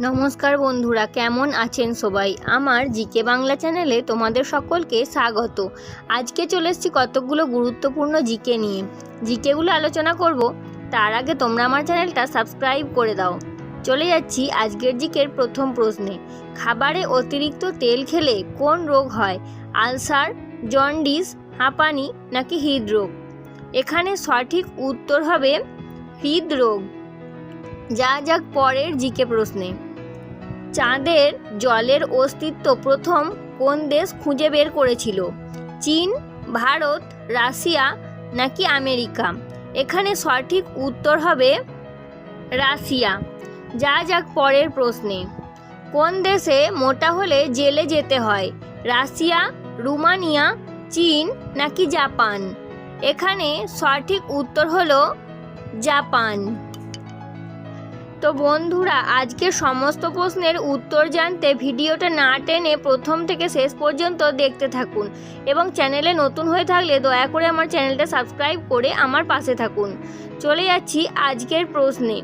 নমস্কার বন্ধুরা, কেমন আছেন সবাই? আমার জিকে বাংলা চ্যানেলে তোমাদের সকলকে স্বাগত। আজকে চলে এসেছি কতকগুলো গুরুত্বপূর্ণ জিকে নিয়ে। জিকেগুলো আলোচনা করব, তার আগে তোমরা আমার চ্যানেলটা সাবস্ক্রাইব করে দাও। চলে যাচ্ছি আজকের জিকের প্রথম প্রশ্নে। খাবারে অতিরিক্ত তেল খেলে কোন রোগ হয়? আলসার, জন্ডিস, হাঁপানি নাকি হৃদরোগ? এখানে সঠিক উত্তর হবে হৃদরোগ। যা যাক পরের জিকে প্রশ্নে। চাঁদের জলের অস্তিত্ব প্রথম কোন দেশ খুঁজে বের করেছিল? চীন, ভারত, রাশিয়া নাকি আমেরিকা? এখানে সঠিক উত্তর হবে রাশিয়া। যা যাক পরের প্রশ্নে। কোন দেশে মোটা হলে জেলে যেতে হয়? রাশিয়া, রুমানিয়া, চীন নাকি জাপান? এখানে সঠিক উত্তর হলো জাপান। তো বন্ধুরা, আজকের সমস্ত প্রশ্নের উত্তর জানতে ভিডিওটা না টেনে প্রথম থেকে শেষ পর্যন্ত দেখতে থাকুন এবং চ্যানেলে নতুন হয়ে থাকলে দয়া করে আমার চ্যানেলটা সাবস্ক্রাইব করে আমার পাশে থাকুন। চলে যাচ্ছি আজকের প্রশ্নে।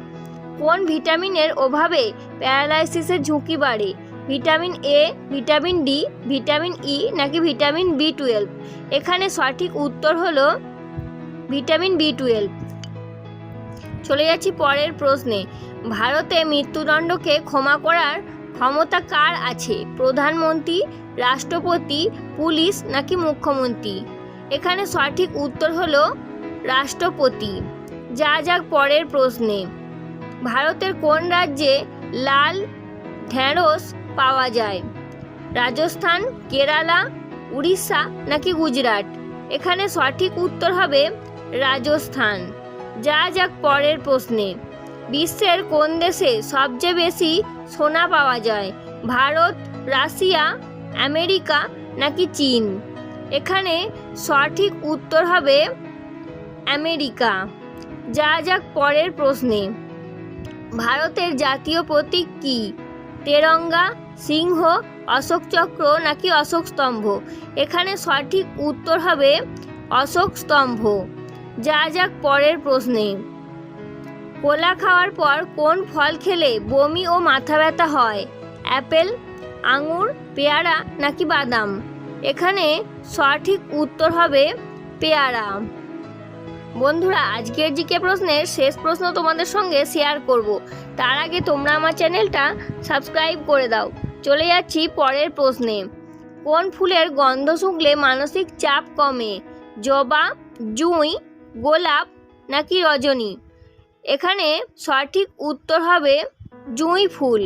কোন ভিটামিনের অভাবে প্যারালাইসিসের ঝুঁকি বাড়ে? Vitamin A vitamin D vitamin E নাকি ভিটামিন বি টুয়েলভ এখানে সঠিক উত্তর হলো ভিটামিন বি টুয়েলভ চলে যাচ্ছি পরের প্রশ্নে। ভারতে মৃত্যুদণ্ডকে ক্ষমা করার ক্ষমতা কার আছে? প্রধানমন্ত্রী, রাষ্ট্রপতি, পুলিশ নাকি মুখ্যমন্ত্রী? এখানে সঠিক উত্তর হলো রাষ্ট্রপতি। যা যাক পরের প্রশ্নে। ভারতের কোন রাজ্যে লাল ঢ্যাঁড়স পাওয়া যায়? রাজস্থান, কেরালা, উড়িষ্যা নাকি গুজরাট? এখানে সঠিক উত্তর হবে রাজস্থান। যা যাক পরের প্রশ্নে। বিশ্বের কোন দেশে সবচেয়ে বেশি সোনা পাওয়া যায়? ভারত, রাশিয়া, আমেরিকা নাকি চীন? এখানে সঠিক উত্তর হবে আমেরিকা। যা যাক পরের প্রশ্নে। ভারতের জাতীয় প্রতীক কি? তেরঙ্গা, সিংহ, অশোক চক্র নাকি অশোক স্তম্ভ? এখানে সঠিক উত্তর হবে অশোক স্তম্ভ। যা যাক পরের প্রশ্নে। কোলা খাওয়ার পর কোন ফল খেলে বমি ও মাথা ব্যথা হয়? অ্যাপেল, আঙুর, পেয়ারা নাকি বাদাম? এখানে সঠিক উত্তর হবে পেয়ারা। বন্ধুরা, আজকের জিকে প্রশ্নের শেষ প্রশ্ন তোমাদের সঙ্গে শেয়ার করব। তার আগে তোমরা আমার চ্যানেলটা সাবস্ক্রাইব করে দাও। চলে যাচ্ছি পরের প্রশ্নে। কোন ফুলের গন্ধ শুকলে মানসিক চাপ কমে? জবা, জুঁই গোলাপ নাকি রজনী? এখানে সঠিক উত্তর হবে জুঁই ফুল।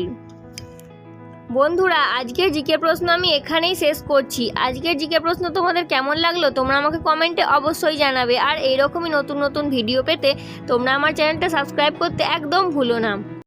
বন্ধুরা আজকের জিকে প্রশ্ন আমি এখানেই শেষ করছি। আজকের জিকে প্রশ্ন তোমাদের কেমন লাগল তোমরা আমাকে কমেন্টে অবশ্যই জানাবে। আর এইরকমই নতুন নতুন ভিডিও পেতে তোমরা আমার চ্যানেলটা সাবস্ক্রাইব করতে একদম ভুলো না।